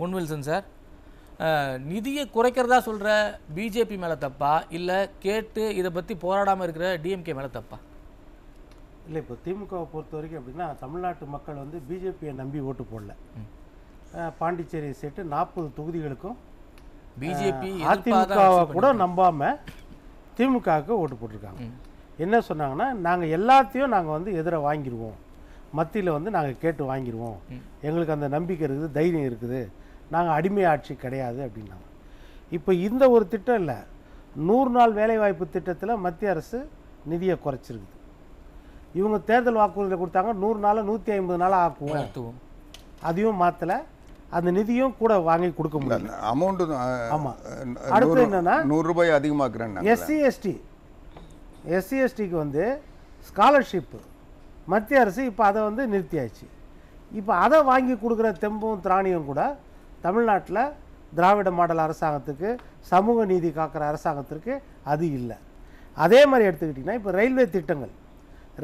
Pon Wilson sir. நிதியை குறைக்கிறதா சொல்கிற BJP மேலே தப்பா? இல்லை கேட்டு இதை பற்றி போராடாமல் இருக்கிற டிஎம்கே மேலே தப்பா? இல்லை இப்போ திமுகவை பொறுத்த வரைக்கும் எப்படின்னா தமிழ்நாட்டு மக்கள் வந்து பிஜேபியை நம்பி ஓட்டு போடல. பாண்டிச்சேரி செட்டு நாற்பது தொகுதிகளுக்கும் பிஜேபி அதிமுகவை கூட நம்பாம திமுகவுக்கு ஓட்டு போட்டிருக்காங்க. என்ன சொன்னாங்கன்னா நாங்கள் எல்லாத்தையும் நாங்கள் வந்து எதிர வாங்கிடுவோம் மத்தியில் வந்து நாங்கள் கேட்டு வாங்கிடுவோம் எங்களுக்கு அந்த நம்பிக்கை இருக்குது தைரியம் இருக்குது. நாங்கள் அடிமை ஆட்சி கிடையாது அப்படின்னாங்க. இப்போ இந்த ஒரு திட்டம் இல்லை. நூறு நாள் வேலைவாய்ப்பு திட்டத்தில் மத்திய அரசு நிதியை குறைச்சிருக்குது. இவங்க தேர்தல் வாக்குறுதியில் கொடுத்தாங்க நூறு நாளை நூற்றி ஐம்பது நாளாக ஆக்குவோம். அதையும் மாற்றலை அந்த நிதியும் கூட வாங்கி கொடுக்க முடியல. அமௌண்ட் ஆமா. அடுத்து என்னன்னா, நூறு ரூபாய் அதிகமாக்குறேன் எஸ்சி எஸ்டி எஸ்சி எஸ்டிக்கு வந்து ஸ்காலர்ஷிப்பு மத்திய அரசு இப்போ அதை வந்து நிறுத்தியாச்சு. இப்போ அதை வாங்கி கொடுக்குற தெம்பும் திராணியும் கூட தமிழ்நாட்டில் திராவிட மாடல் அரசாங்கத்துக்கு சமூக நீதி காக்கிற அரசாங்கத்திற்கு அது இல்லை. அதே மாதிரி எடுத்துக்கிட்டிங்கன்னா இப்போ ரயில்வே திட்டங்கள்.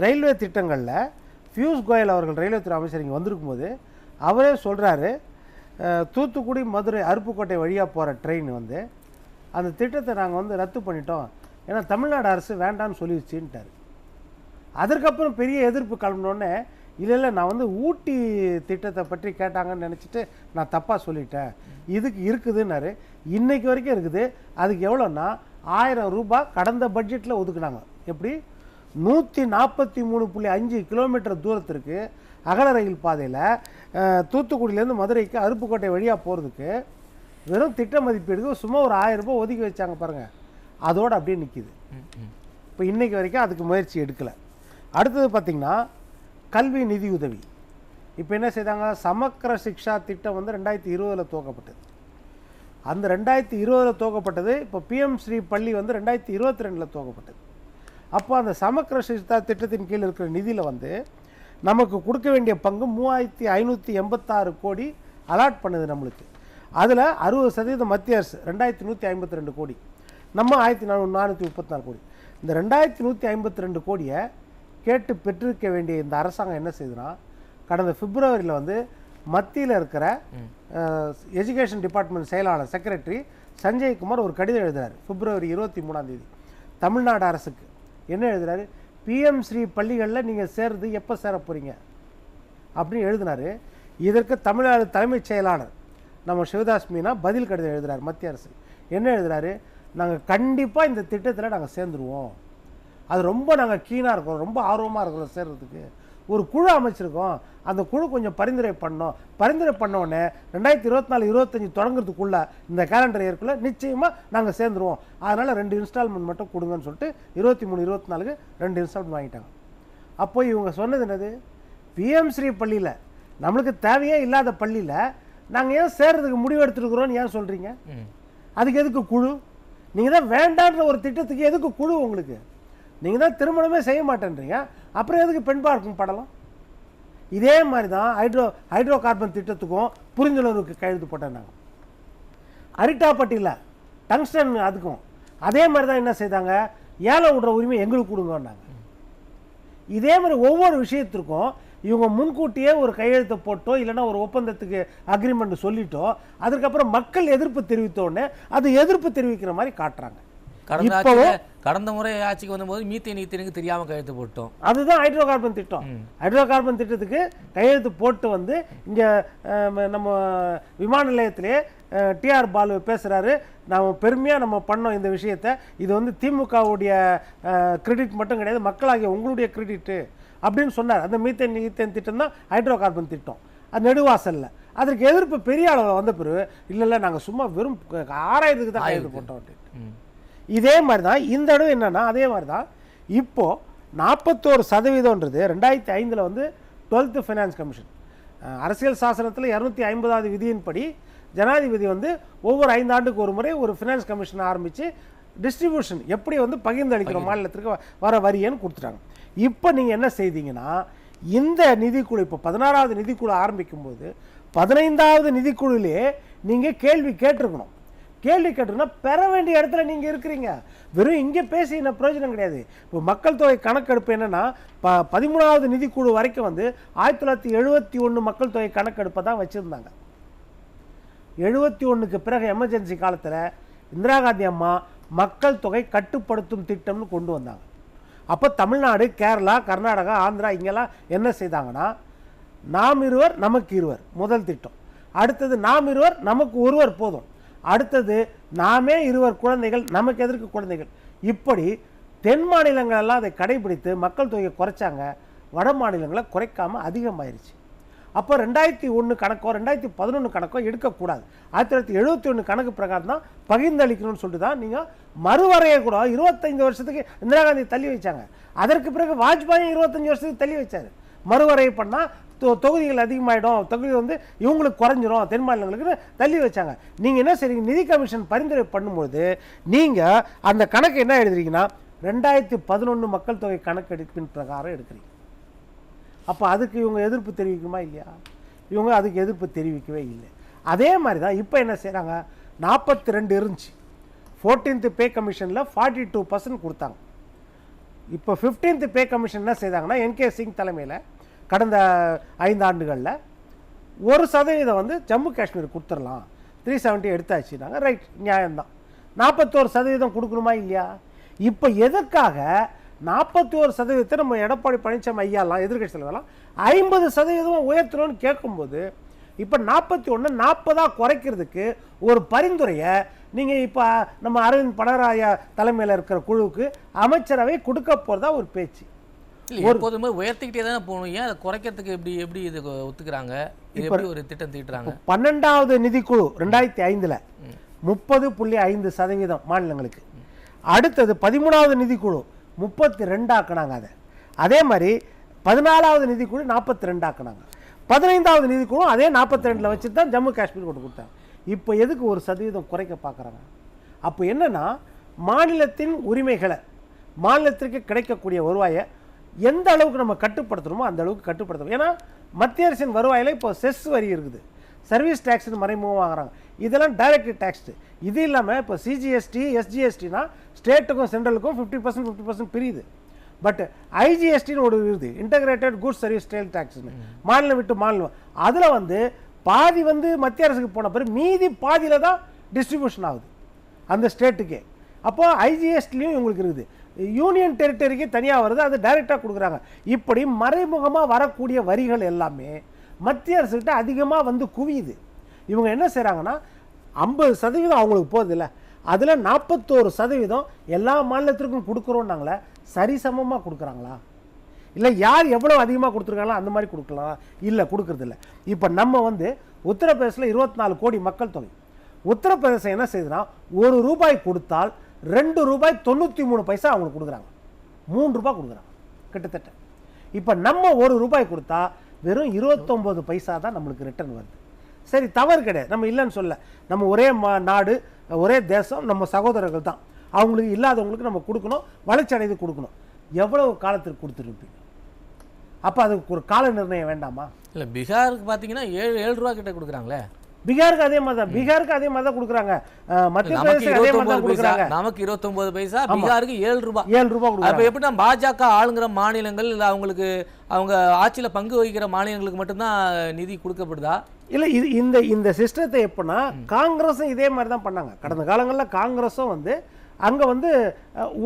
ரயில்வே திட்டங்களில் பியூஷ் கோயல் அவர்கள் ரயில்வே துறை அமைச்சர் இங்கே வந்திருக்கும் போது அவரே சொல்கிறாரு தூத்துக்குடி மதுரை அருப்புக்கோட்டை வழியாக போகிற ட்ரெயின் வந்து அந்த திட்டத்தை நாங்கள் வந்து ரத்து பண்ணிட்டோம். ஏன்னா தமிழ்நாடு அரசு வேண்டான்னு சொல்லிடுச்சுன்ட்டார் அதற்கப்புறம் பெரிய எதிர்ப்பு கிளம்பினோடனே இல்லை இல்லை நான் வந்து ஊட்டி திட்டத்தை பற்றி கேட்டாங்கன்னு நினச்சிட்டு நான் தப்பாக சொல்லிட்டேன். இதுக்கு இருக்குதுன்னாரு. இன்னைக்கு வரைக்கும் இருக்குது. அதுக்கு எவ்வளோன்னா ஆயிரம் ரூபாய் கடந்த பட்ஜெட்டில் ஒதுக்குனாங்க. எப்படி? நூற்றி நாற்பத்தி மூணு புள்ளி அஞ்சு கிலோமீட்டர் தூரத்திற்கு அகல ரயில் பாதையில் தூத்துக்குடியிலேருந்து மதுரைக்கு அருப்புக்கோட்டை வழியாக போகிறதுக்கு வெறும் திட்ட மதிப்பீடுக்கு சும்மா ஒரு ஆயிரம் ரூபாய் ஒதுக்கி வச்சாங்க பாருங்கள் அதோடு அப்படியே நிற்கிது இப்போ இன்னைக்கு வரைக்கும் அதுக்கு முயற்சி எடுக்கலை. அடுத்தது பார்த்திங்கன்னா கல்வி நிதியுதவி இப்போ என்ன செய்தாங்க? சமக்கர சிக்ஷா திட்டம் வந்து ரெண்டாயிரத்தி இருபதில் துவக்கப்பட்டது. அந்த ரெண்டாயிரத்தி இருபதில் துவக்கப்பட்டது இப்போ பிஎம் ஸ்ரீ பள்ளி வந்து ரெண்டாயிரத்தி இருபத்தி ரெண்டில் துவக்கப்பட்டது. அப்போ அந்த சமக்கர சிக்ஷா திட்டத்தின் கீழ் இருக்கிற நிதியில் வந்து நமக்கு கொடுக்க வேண்டிய பங்கு மூவாயிரத்தி ஐநூற்றி எண்பத்தாறு கோடி அலாட் பண்ணுது நம்மளுக்கு. அதில் அறுபது சதவீதம் மத்திய அரசு ரெண்டாயிரத்தி நூற்றி ஐம்பத்தி ரெண்டு கோடி. நம்ம ஆயிரத்தி நானூ நானூற்றி முப்பத்தி நாலு கோடி. இந்த ரெண்டாயிரத்தி நூற்றி ஐம்பத்தி ரெண்டு கோடியை கேட்டு பெற்றிருக்க வேண்டிய இந்த அரசாங்கம் என்ன செய்யுதுன்னா கடந்த பிப்ரவரியில் வந்து மத்தியில் இருக்கிற எஜுகேஷன் டிபார்ட்மெண்ட் செயலாளர் செக்ரட்டரி சஞ்சய் குமார் ஒரு கடிதம் எழுதுறாரு பிப்ரவரி இருபத்தி மூணாம் தேதி. தமிழ்நாடு அரசுக்கு. என்ன எழுதுறாரு? பிஎம் ஸ்ரீ பள்ளிகளில் நீங்கள் சேர்றது எப்போ சேர போகிறீங்க அப்படின்னு எழுதினாரு. இதற்கு தமிழ்நாடு தலைமைச் செயலாளர் நம்ம சிவதாஸ் மீனா பதில் கடிதம் எழுதுறாரு மத்திய அரசு. என்ன எழுதுறாரு? நாங்கள் கண்டிப்பாக இந்த திட்டத்தில் நாங்கள் சேர்ந்துருவோம். அது ரொம்ப நாங்கள் கீனாக இருக்கிறோம் ரொம்ப ஆர்வமாக இருக்கிறோம் சேர்றதுக்கு. ஒரு குழு அமைச்சிருக்கோம். அந்த குழு கொஞ்சம் பரிந்துரை பண்ணோம். பரிந்துரை பண்ண உடனே ரெண்டாயிரத்தி இருபத்தி நாலு இருபத்தஞ்சி தொடங்குறதுக்குள்ள இந்த கேலண்டர் இயர்க்குள்ள நிச்சயமாக நாங்கள் சேர்ந்துருவோம். அதனால் ரெண்டு இன்ஸ்டால்மெண்ட் மட்டும் கொடுங்கன்னு சொல்லிட்டு இருபத்தி மூணு இருபத்தி நாலுக்கு ரெண்டு இன்ஸ்டால்மெண்ட் வாங்கிட்டாங்க. அப்போ இவங்க சொன்னது என்னது? பிஎம் ஸ்ரீ பள்ளியில். நம்மளுக்கு தேவையே இல்லாத பள்ளியில் நாங்கள் ஏன் சேர்றதுக்கு முடிவு எடுத்துருக்குறோன்னு ஏன் சொல்கிறீங்க அதுக்கு எதுக்கு குழு? நீங்கள் தான் வேண்டான்ற ஒரு திட்டத்துக்கு எதுக்கு குழு உங்களுக்கு? நீங்கள் தான் திருமணமே செய்ய மாட்டேன்றீங்க. அப்புறம் எதுக்கு பெண் பார்க்கும் படலாம்? இதே மாதிரி தான் ஹைட்ரோ ஹைட்ரோ கார்பன் திட்டத்துக்கும் புரிந்துணர்வுக்கு கையெழுத்து போட்டேன் நாங்கள் அரிட்டாப்பட்டியில் டங்ஸ்டன் அதுக்கும். அதே மாதிரி தான் என்ன செய்தாங்க? ஏலம் விடுற உரிமை எங்களுக்கு கொடுங்கன்னாங்க. இதே மாதிரி ஒவ்வொரு விஷயத்திற்கும் இவங்க முன்கூட்டியே ஒரு கையெழுத்தை போட்டோ இல்லைன்னா ஒரு ஒப்பந்தத்துக்கு அக்ரிமெண்ட் சொல்லிட்டோ அதுக்கப்புறம் மக்கள் எதிர்ப்பு தெரிவித்த உடனே அது எதிர்ப்பு தெரிவிக்கிற மாதிரி காட்டுறாங்க. கடந்த கடந்த முறை ஆட்சிக்கு வந்தபோது மீத்தேன் ஈத்தனுக்கு தெரியாமல் கையெழுத்து போட்டோம். அதுதான் ஹைட்ரோ கார்பன் திட்டம். ஹைட்ரோ கார்பன் திட்டத்துக்கு கையெழுத்து போட்டு வந்து இங்கே நம்ம விமான நிலையத்திலே டிஆர் பாலு பேசுகிறாரு நம்ம பெருமையாக நம்ம பண்ணோம் இந்த விஷயத்தை. இது வந்து திமுகவுடைய கிரெடிட் மட்டும் கிடையாது மக்களாகிய உங்களுடைய கிரெடிட்டு அப்படின்னு சொன்னார். அந்த மீத்தேன் ஈத்தேன் திட்டம் தான் ஹைட்ரோ கார்பன் திட்டம். அது நெடுவாசல்ல. அதற்கு எதிர்ப்பு பெரிய அளவில் வந்த பிறகு இல்லை இல்லை நாங்கள் சும்மா வெறும் ஆறாயிரத்துக்கு தான் கையெழுத்து போட்டோம் அப்படின்னு. இதே மாதிரி தான் இந்த இடம் என்னன்னா அதே மாதிரி தான் இப்போ நாற்பத்தோரு சதவீதம்ன்றது ரெண்டாயிரத்தி ஐந்தில் வந்து டுவெல்த்து ஃபைனான்ஸ் கமிஷன் அரசியல் சாசனத்தில் இரநூத்தி ஐம்பதாவது விதியின்படி ஜனாதிபதி வந்து ஒவ்வொரு ஐந்தாண்டுக்கு ஒரு முறை ஒரு ஃபினான்ஸ் கமிஷன் ஆரம்பித்து டிஸ்ட்ரிபியூஷன் எப்படி வந்து பகிர்ந்து. அளிக்கிற மாநிலத்திற்கு வர வரியன்னு கொடுத்துட்டாங்க. இப்போ நீங்கள் என்ன செய்தீங்கன்னா இந்த நிதிக்குழு இப்போ பதினாறாவது நிதிக்குழு ஆரம்பிக்கும் போது பதினைந்தாவது நிதிக்குழுவிலே நீங்கள் கேள்வி கேட்டிருக்கணும். கேள்வி கேட்டோம்னா பெற வேண்டிய இடத்துல நீங்கள் இருக்கிறீங்க. வெறும் இங்கே பேசி என்ன பிரயோஜனம் கிடையாது. இப்போ மக்கள் தொகை கணக்கெடுப்பு என்னன்னா ப பதிமூணாவது நிதிக்குழு வரைக்கும் வந்து ஆயிரத்தி தொள்ளாயிரத்தி எழுபத்தி ஒன்று மக்கள் தொகை கணக்கெடுப்பை தான் வச்சுருந்தாங்க. எழுபத்தி ஒன்றுக்கு பிறகு எமர்ஜென்சி காலத்தில் இந்திரா காந்தி அம்மா மக்கள் தொகை கட்டுப்படுத்தும் திட்டம்னு கொண்டு வந்தாங்க. அப்போ தமிழ்நாடு கேரளா கர்நாடகா ஆந்திரா இங்கெல்லாம் என்ன செய்தாங்கன்னா நாம் இருவர் நமக்கு இருவர் முதல் திட்டம். அடுத்தது நாம் இருவர் நமக்கு ஒருவர் போதும். அடுத்தது நாமே இருவர் குழந்தைகள் நமக்கு எதற்கு குழந்தைகள்? இப்படி தென் மாநிலங்களெல்லாம் அதை கடைபிடித்து மக்கள் தொகையை குறைச்சாங்க வட மாநிலங்களை குறைக்காமல் அதிகமாயிருச்சு. அப்போ ரெண்டாயிரத்தி ஒன்று கணக்கோ ரெண்டாயிரத்தி பதினொன்று கணக்கோ எடுக்கக்கூடாது. ஆயிரத்தி தொள்ளாயிரத்தி எழுபத்தி ஒன்று கணக்கு பிரகாரம் தான் பகிர்ந்தளிக்கணும்னு சொல்லிட்டு தான் நீங்கள் மறுவரையை கூட இருபத்தைந்து வருஷத்துக்கு இந்திரா காந்தி தள்ளி வச்சாங்க. அதற்கு பிறகு வாஜ்பாயும் இருபத்தஞ்சி வருஷத்துக்கு தள்ளி வச்சார். மறுவரையை பண்ணால் தொகுதிகள் அதிகமாகிடும் தொகுதி வந்து இவங்களுக்கு குறைஞ்சிரும். தென் மாநிலங்களுக்கு தள்ளி வச்சாங்க. நீங்கள் என்ன செய்றீங்க? நிதி கமிஷன் பரிந்துரை பண்ணும்போது நீங்கள் அந்த கணக்கு என்ன எழுதுறீங்கன்னா ரெண்டாயிரத்தி பதினொன்று மக்கள் தொகை கணக்கெடுப்பின் பிரகாரம் எடுக்கிறீங்க. அப்போ அதுக்கு இவங்க எதிர்ப்பு தெரிவிக்குமா இல்லையா? இவங்க அதுக்கு எதிர்ப்பு தெரிவிக்கவே இல்லை. அதே மாதிரி தான் இப்போ என்ன செய்கிறாங்க நாற்பத்தி ரெண்டு இருந்துச்சு. ஃபோர்டீன்த்து பே கமிஷனில் ஃபார்ட்டி டூ பர்சன்ட் கொடுத்தாங்க. இப்போ ஃபிஃப்டீன்த் பே கமிஷன் என்ன செய்தாங்கன்னா என்கே சிங் தலைமையில் கடந்த ஐந்து ஆண்டுகளில் ஒரு சதவீதம் வந்து ஜம்மு காஷ்மீர் கொடுத்துடலாம். த்ரீ செவன்ட்டி எடுத்தாச்சுனாங்க ரைட் நியாயம்தான். நாற்பத்தோரு சதவீதம் கொடுக்கணுமா இல்லையா? இப்போ எதற்காக நாற்பத்தி ஒரு சதவீதத்தை நம்ம எடப்பாடி பழனிசாமி ஐயாலாம் எதிர்கட்சி தலைவரெல்லாம் ஐம்பது சதவீதமாக உயர்த்தணும்னு கேட்கும்போது இப்போ நாற்பத்தி ஒன்று நாற்பதாக குறைக்கிறதுக்கு ஒரு பரிந்துரையை நீங்கள் இப்போ நம்ம அரவிந்த் படராய தலைமையில் இருக்கிற குழுவுக்கு அமைச்சரவை கொடுக்க போகிறதா ஒரு பேச்சு. எப்போதுமே உயர்த்திக்கிட்டே தானே போகணும். ஏன் அதை குறைக்கிறதுக்கு எப்படி எப்படி இது ஒத்துக்கிறாங்க? இது எப்படி ஒரு திட்டம் தீட்டுறாங்க? பன்னெண்டாவது நிதிக்குழு ரெண்டாயிரத்தி ஐந்தில் முப்பது புள்ளி ஐந்து சதவீதம் மாநிலங்களுக்கு. அடுத்தது பதிமூணாவது நிதிக்குழு முப்பத்தி ரெண்டாக்குனாங்க அதை. அதே மாதிரி பதினாலாவது நிதிக்குழு நாற்பத்தி ரெண்டாக்குனாங்க பதினைந்தாவது நிதிக்குழு அதே நாற்பத்தி ரெண்டில் வச்சு தான் ஜம்மு காஷ்மீர் கொண்டு கொடுத்தாங்க. இப்போ எதுக்கு ஒரு சதவீதம் குறைக்க பார்க்குறாங்க அப்போ என்னன்னா மாநிலத்தின் உரிமைகளை மாநிலத்திற்கு கிடைக்கக்கூடிய வருவாயை எந்த அளவுக்கு நம்ம கட்டுப்படுத்தணுமோ அந்த அளவுக்கு கட்டுப்படுத்தணும். ஏன்னா மத்திய அரசின் வருவாயில் இப்போ செஸ் வரி இருக்குது. சர்வீஸ் டேக்ஸ்னு மறைமுகம் வாங்குறாங்க. இதெல்லாம் டைரக்ட் டேக்ஸ் இது இல்லாமல் இப்போ சிஜிஎஸ்டி எஸ்ஜிஎஸ்டினா ஸ்டேட்டுக்கும் சென்ட்ரலுக்கும் ஃபிஃப்டி பர்சன்ட் ஃபிஃப்டி பர்சன்ட் பிரியுது. பட் ஐஜிஎஸ்டின்னு ஒரு இருக்குது இன்டகிரேட்டட் குட்ஸ் சர்வீஸ் டேல் டேக்ஸ்னு மாநிலம் விட்டு மாநிலம் அதில் வந்து பாதி வந்து மத்திய அரசுக்கு போன பிறகு மீதி பாதியில் தான் டிஸ்ட்ரிபியூஷன் ஆகுது. அந்த ஸ்டேட்டுக்கே. அப்போ ஐஜிஎஸ்டிலையும் இவங்களுக்கு இருக்குது. யூனியன் டெரிட்டரிக்கு தனியாக வருது அது டைரெக்டாக கொடுக்குறாங்க. இப்படி மறைமுகமாக வரக்கூடிய வரிகள் எல்லாமே மத்திய அரசுக்கிட்ட அதிகமாக வந்து குவியுது. இவங்க என்ன செய்கிறாங்கன்னா ஐம்பது சதவீதம் அவங்களுக்கு போகுதுல்ல அதில் நாற்பத்தோரு சதவீதம் எல்லா மாநிலத்திற்கும் கொடுக்குறோன்னாங்களே சரிசமமாக கொடுக்குறாங்களா? இல்லை யார் எவ்வளோ அதிகமாக கொடுத்துருக்காங்களோ அந்த மாதிரி கொடுக்கலாம் இல்லை கொடுக்குறதில்ல. இப்போ நம்ம வந்து உத்தரப்பிரதேசில் இருபத்தி நாலு கோடி மக்கள் தொகை. உத்தரப்பிரதேசம் என்ன செய்யுதுன்னா ஒரு ரூபாய் கொடுத்தால் ரெண்டு ரூபாய் தொண்ணூற்றி மூணு பைசா அவங்களுக்கு கொடுக்குறாங்க. மூணு ரூபாய் கொடுக்குறாங்க. கிட்டத்தட்ட. இப்போ நம்ம ஒரு ரூபாய் கொடுத்தா வெறும் இருபத்தொம்போது பைசா தான் நம்மளுக்கு ரிட்டர்ன் வருது. சரி தவறு கிடையாது. நம்ம இல்லைன்னு சொல்ல நம்ம ஒரே மா நாடு ஒரே தேசம் நம்ம சகோதரர்கள் தான். அவங்களுக்கு இல்லாதவங்களுக்கு நம்ம கொடுக்கணும் வளர்ச்சி அடைந்து கொடுக்கணும். எவ்வளவு காலத்திற்கு கொடுத்துருப்பீங்க? அப்போ அதுக்கு ஒரு கால நிர்ணயம் வேண்டாமா? இல்லை பீகாருக்கு பார்த்தீங்கன்னா ஏழு ஏழு ரூபா கிட்ட கொடுக்குறாங்களே. பீகாருக்கு அதே மாதிரி தான். பீகாருக்கு அதே மாதிரி தான் கொடுக்குறாங்க. மத்திய பிரதேசத்துக்கு அதே மாதிரி தான் கொடுக்குறாங்க. நமக்கு இருபத்தொன்பது பைசா பீகாருக்கு ஏழு ரூபாய் ஏழு ரூபாய் அப்ப கொடுக்குறாங்க எப்படின்னா பாஜக ஆளுங்கிற மாநிலங்கள் இல்ல அவங்களுக்கு அவங்க ஆட்சியில பங்கு வகிக்கிற மாநிலங்களுக்கு மட்டும்தான் நிதி கொடுக்கப்படுதா? இல்லை இது இந்த இந்த சிஸ்டத்தை எப்படின்னா காங்கிரஸும் இதே மாதிரி தான் பண்ணாங்க. கடந்த காலங்களில் காங்கிரஸும் வந்து அங்கே வந்து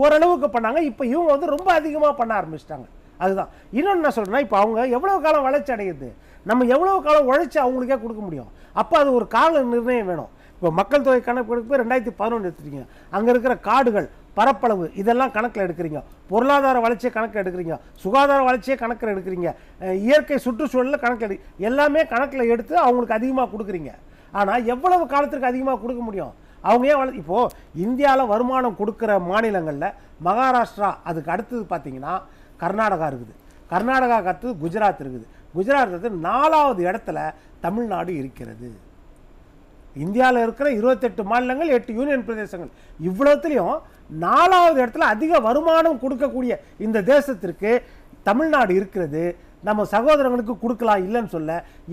ஓரளவுக்கு பண்ணாங்க. இப்போ இவங்க வந்து ரொம்ப அதிகமாக பண்ண ஆரம்பிச்சிட்டாங்க. அதுதான். இன்னொன்று என்ன சொல்கிறேன்னா இப்போ அவங்க எவ்வளோ காலம் வளர்ச்சி அடையுது? நம்ம எவ்வளோ காலம் உழைச்சி அவங்களுக்கே கொடுக்க முடியும்? அப்போ அது ஒரு கால நிர்ணயம் வேணும். இப்போ மக்கள் தொகை கணக்கு எடுப்பு ரெண்டாயிரத்தி பதினொன்று எடுத்துட்டீங்க. அங்கே இருக்கிற காடுகள் பரப்பளவு இதெல்லாம் கணக்கில் எடுக்கிறீங்க. பொருளாதார வளர்ச்சியை கணக்கில் எடுக்கிறீங்க. சுகாதார வளர்ச்சியை கணக்கில் எடுக்கிறீங்க. இயற்கை சுற்றுச்சூழலில் கணக்கில் எடு எல்லாமே கணக்கில் எடுத்து அவங்களுக்கு அதிகமாக கொடுக்குறீங்க. ஆனால் எவ்வளவு காலத்திற்கு அதிகமாக கொடுக்க முடியும்? அவங்க ஏன் வள இப்போது இந்தியாவில் வருமானம் கொடுக்குற மாநிலங்களில் மகாராஷ்டிரா அதுக்கு அடுத்தது பார்த்தீங்கன்னா கர்நாடகா இருக்குது. கர்நாடகாவுக்கு அடுத்தது குஜராத் இருக்குது. குஜராத் அடுத்தது நாலாவது இடத்துல தமிழ்நாடு இருக்கிறது. இந்தியாவில் இருக்கிற இருபத்தெட்டு மாநிலங்கள் எட்டு யூனியன் பிரதேசங்கள். இவ்வளோத்துலேயும் நாலாவது இடத்துல அதிக வருமானம் கொடுக்கக்கூடிய இந்த தேசத்திற்கு தமிழ்நாடு இருக்கிறது. நம்ம சகோதரங்களுக்கு கொடுக்கலாம் இல்லைன்னு சொல்ல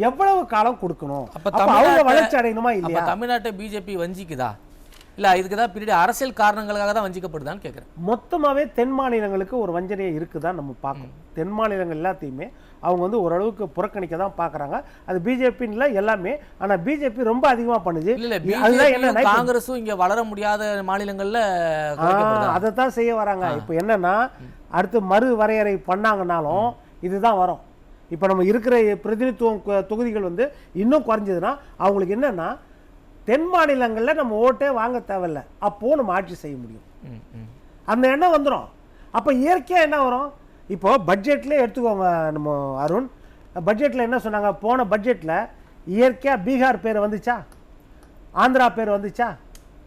எவ்வளவு காலம் கொடுக்கணும்? அப்ப அவங்க வளர்ச்சி அடையணுமா இல்லையா? தமிழ்நாட்டை பிஜேபி வஞ்சிக்குதா? இல்ல இதுக்கு தான் பின்னாடி அரசியல் காரணங்களுக்காக தான் வஞ்சிக்கப்படுதான்னு கேட்குறேன் மொத்தமாவே தென் மாநிலங்களுக்கு ஒரு வஞ்சனையை இருக்குதான் நம்ம பார்க்கணும். தென் மாநிலங்கள் எல்லாத்தையுமே அவங்க வந்து ஓரளவுக்கு புறக்கணிக்க தான் பார்க்கறாங்க. அது பிஜேபின்ல எல்லாமே. ஆனா பிஜேபி ரொம்ப அதிகமா பண்ணுது. அதுதான் என்ன காங்கிரஸும் இங்க வளர முடியாத மாநிலங்கள்ல? அதை தான் செய்ய வராங்க. இப்போ என்னன்னா அடுத்து மறு வரையறை பண்ணாங்கனாலும் இதுதான் வரும். இப்போ நம்ம இருக்கிற பிரதிநிதித்துவம் தொகுதிகள் வந்து இன்னும் குறைஞ்சதுன்னா அவங்களுக்கு என்னன்னா தென் மாநிலங்களில் நம்ம ஓட்டே வாங்க தேவையில்ல. அப்போ நம்ம ஆட்சி செய்ய முடியும். அந்த எண்ணம் வந்துடும் அப்போ இயற்கையாக என்ன வரும்? இப்போ பட்ஜெட்லேயே எடுத்துக்கோங்க நம்ம அருண். பட்ஜெட்டில் என்ன சொன்னாங்க? போன பட்ஜெட்டில் இயற்கையாக பீகார் பேர் வந்துச்சா? ஆந்திரா பேர் வந்துச்சா?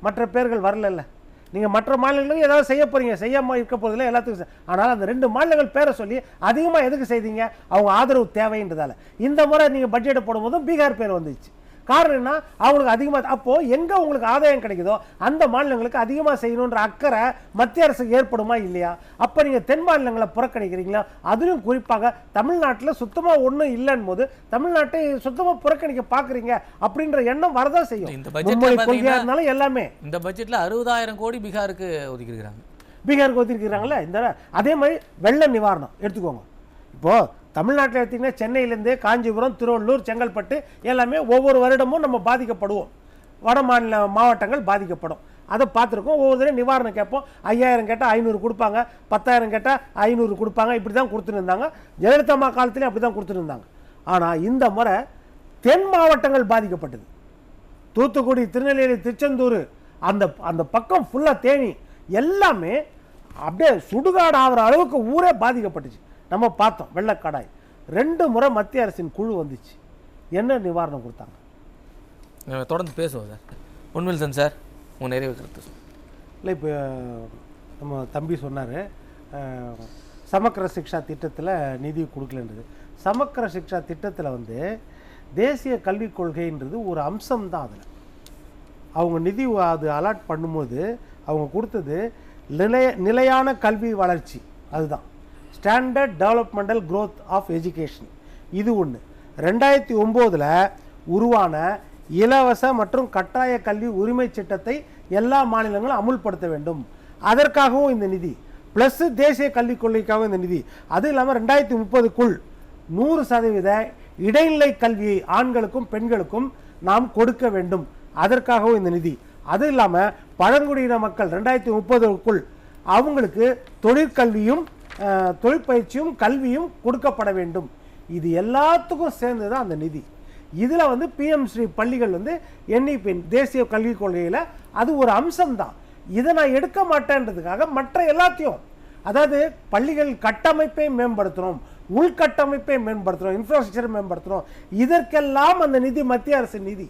மற்ற பேர்கள் வரலல்ல. நீங்கள் மற்ற மாநிலங்களும் ஏதாவது செய்ய போறீங்க. செய்யாம இருக்க போதில்லை எல்லாத்துக்கும் ஆனால் அந்த ரெண்டு மாநிலங்கள் பேரை சொல்லி அதிகமாக எதுக்கு செய்தீங்க? அவங்க ஆதரவு தேவைன்றதால. இந்த முறை நீங்கள் பட்ஜெட்டை போடும்போதும் பீகார் பேர் வந்துச்சு. காரணம் என்ன அவங்களுக்கு அதிகமாக அப்போ எங்க உங்களுக்கு ஆதாயம் கிடைக்குதோ அந்த மாநிலங்களுக்கு அதிகமாக செய்யணுன்ற அக்கறை மத்திய அரசுக்கு ஏற்படுமா இல்லையா? அப்போ நீங்க தென் மாநிலங்களை புறக்கணிக்கிறீங்களா? அதிலும் குறிப்பாக தமிழ்நாட்டில் சுத்தமா ஒண்ணும் இல்லைன்னு போது தமிழ்நாட்டை சுத்தமா புறக்கணிக்க பாக்குறீங்க அப்படின்ற எண்ணம் வரதான் செய்யும். இந்த இருந்தாலும் எல்லாமே. இந்த பட்ஜெட்ல அறுபதாயிரம் கோடி பீகாருக்கு ஒதுக்கியிருக்கிறாங்க. பீகாருக்கு ஒதுக்கிருக்கிறாங்களே இந்த அதே மாதிரி வெள்ள நிவாரணம் எடுத்துக்கோங்க. இப்போ தமிழ்நாட்டில் எடுத்தீங்கன்னா சென்னையிலேருந்து காஞ்சிபுரம் திருவள்ளூர் செங்கல்பட்டு எல்லாமே ஒவ்வொரு வருடமும் நம்ம பாதிக்கப்படுவோம். வட மாநில மாவட்டங்கள் பாதிக்கப்படும். அதை பார்த்துருக்கோம். ஒவ்வொரு தடவை நிவாரணம் கேட்போம். ஐயாயிரம் கேட்டால் ஐநூறு கொடுப்பாங்க. பத்தாயிரம் கேட்டால் ஐநூறு கொடுப்பாங்க. இப்படி தான் கொடுத்துருந்தாங்க. இருந்தாங்க ஜெயலலிதா அம்மா காலத்துலேயும் அப்படி தான் கொடுத்துருந்தாங்க. ஆனால் இந்த முறை தென் மாவட்டங்கள் பாதிக்கப்பட்டது. தூத்துக்குடி திருநெல்வேலி திருச்செந்தூர் அந்த அந்த பக்கம் ஃபுல்லாக தேனி எல்லாமே அப்படியே சுடுகாடு ஆகிற அளவுக்கு ஊரே பாதிக்கப்பட்டுச்சு. நம்ம பார்த்தோம் வெள்ளக்காடாய். ரெண்டு முறை மத்திய அரசின் குழு வந்துச்சு. என்ன நிவாரணம் கொடுத்தாங்க? தொடர்ந்து பேசுவோம் சார். பொன்வில்சன் சார் உங்க நிறைவு கருத்து. இல்லை இப்போ நம்ம தம்பி சொன்னார் சமக்கர சிக்ஷா திட்டத்தில் நிதி கொடுக்கலன்றது. சமக்கர சிக்ஷா திட்டத்தில் வந்து தேசிய கல்விக் கொள்கைன்றது ஒரு அம்சம் தான் அதில். அவங்க நிதி அது அலாட் பண்ணும்போது அவங்க கொடுத்தது நிலைய நிலையான கல்வி வளர்ச்சி அதுதான். Standard developmental growth of education இது ஒன்று ரெண்டாயிரத்தி ஒம்போதில் உருவான இலவச மற்றும் கட்டாய கல்வி உரிமை சட்டத்தை எல்லா மாநிலங்களும் அமுல்படுத்த வேண்டும். அதற்காகவும் இந்த நிதி. ப்ளஸ் தேசிய கல்விக் கொள்கைக்காகவும் இந்த நிதி. அதுவும் இல்லாமல் ரெண்டாயிரத்தி முப்பதுக்குள் நூறு சதவீத இடைநிலை கல்வியை ஆண்களுக்கும் பெண்களுக்கும் நாம் கொடுக்க வேண்டும். அதற்காகவும் இந்த நிதி. அது இல்லாமல் பழங்குடியின மக்கள் ரெண்டாயிரத்தி முப்பதுக்குள் அவங்களுக்கு தொழிற்கல்வியும் தொழிற்பயிற்சியும் கல்வியும் கொடுக்கப்பட வேண்டும். இது எல்லாத்துக்கும் சேர்ந்து தான் அந்த நிதி. இதில் வந்து பிஎம் ஸ்ரீ பள்ளிகள் வந்து என்இபி தேசிய கல்விக் கொள்கையில் அது ஒரு அம்சம்தான். இதை நான் எடுக்க மாட்டேன்றதுக்காக மற்ற எல்லாத்தையும் அதாவது பள்ளிகள் கட்டமைப்பை மேம்படுத்துகிறோம் உள்கட்டமைப்பை மேம்படுத்துகிறோம் இன்ஃப்ராஸ்ட்ரக்சர் மேம்படுத்துகிறோம் இதற்கெல்லாம் அந்த நிதி மத்திய அரசு நிதி.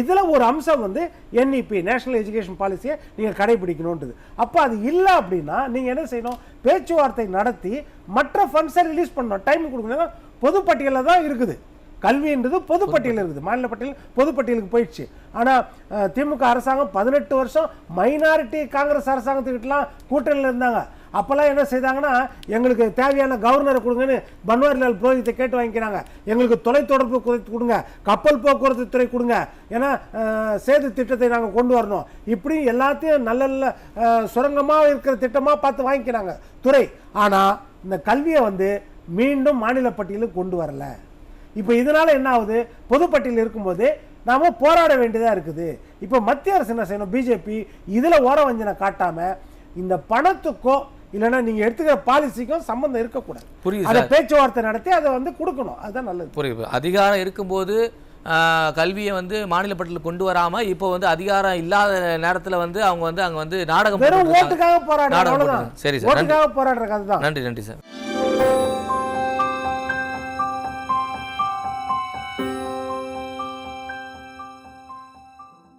இதில் ஒரு அம்சம் வந்து என்இபி நேஷனல் எஜுகேஷன் பாலிசியை நீங்கள் கடைபிடிக்கணுன்றது அப்போ அது இல்லை அப்படின்னா நீங்கள் என்ன செய்யணும்? பேச்சுவார்த்தை நடத்தி மற்ற ஃபண்ட்ஸை ரிலீஸ் பண்ணணும். டைம் கொடுக்கணும் பொதுப்பட்டியலில் தான் இருக்குது. கல்வின்றது பொதுப்பட்டியல். இருக்குது. மாநில பட்டியல் பொதுப்பட்டியலுக்கு போயிடுச்சு. ஆனால் திமுக அரசாங்கம் பதினெட்டு வருஷம் மைனாரிட்டி காங்கிரஸ் அரசாங்கத்துக்கிட்டலாம் கூட்டணியில் இருந்தாங்க. அப்போல்லாம் என்ன செய்தாங்கன்னா எங்களுக்கு தேவையான கவர்னரை கொடுங்கன்னு பன்வாரிலால் புரோஹித்தை கேட்டு வாங்கிக்கிறாங்க. எங்களுக்கு தொலைத்தொடர்பு கொடுங்க கப்பல் போக்குவரத்து துறை கொடுங்க. ஏன்னா சேது திட்டத்தை நாங்கள் கொண்டு வரணும். இப்படி எல்லாத்தையும் நல்ல நல்ல சுரங்கமாக இருக்கிற திட்டமாக பார்த்து வாங்கிக்கிறாங்க துறை. ஆனால் இந்த கல்வியை வந்து மீண்டும் மாநில பட்டியலுக்கு கொண்டு வரல. இப்போ இதனால என்ன ஆகுது? பொதுப்பட்டியல் இருக்கும்போது நாம் போராட வேண்டியதாக இருக்குது. இப்போ மத்திய அரசு என்ன செய்யணும்? பிஜேபி இதில் ஓர வஞ்சனை காட்டாமல் இந்த பணத்துக்கோ இல்லைன்னா நீங்க எடுத்துக்கிற பாலிசிக்கும் சம்பந்தம் இருக்கக்கூடாது. புரியுது அதை பேச்சுவார்த்தை நடத்தி அதை வந்து கொடுக்கணும். அதுதான் நல்லது. புரியுது. அதிகாரம் இருக்கும்போது கல்வியை வந்து மாநில பட்டியலுக்கு கொண்டு வராம இப்போ வந்து அதிகாரம் இல்லாத நேரத்துல வந்து அவங்க வந்து அங்க வந்து நாடகம். ஓட்டுக்காக போராடுறாங்க. சரி சார். ஓட்டுக்காக போராடுற கதை தான் நன்றி நன்றி சார்.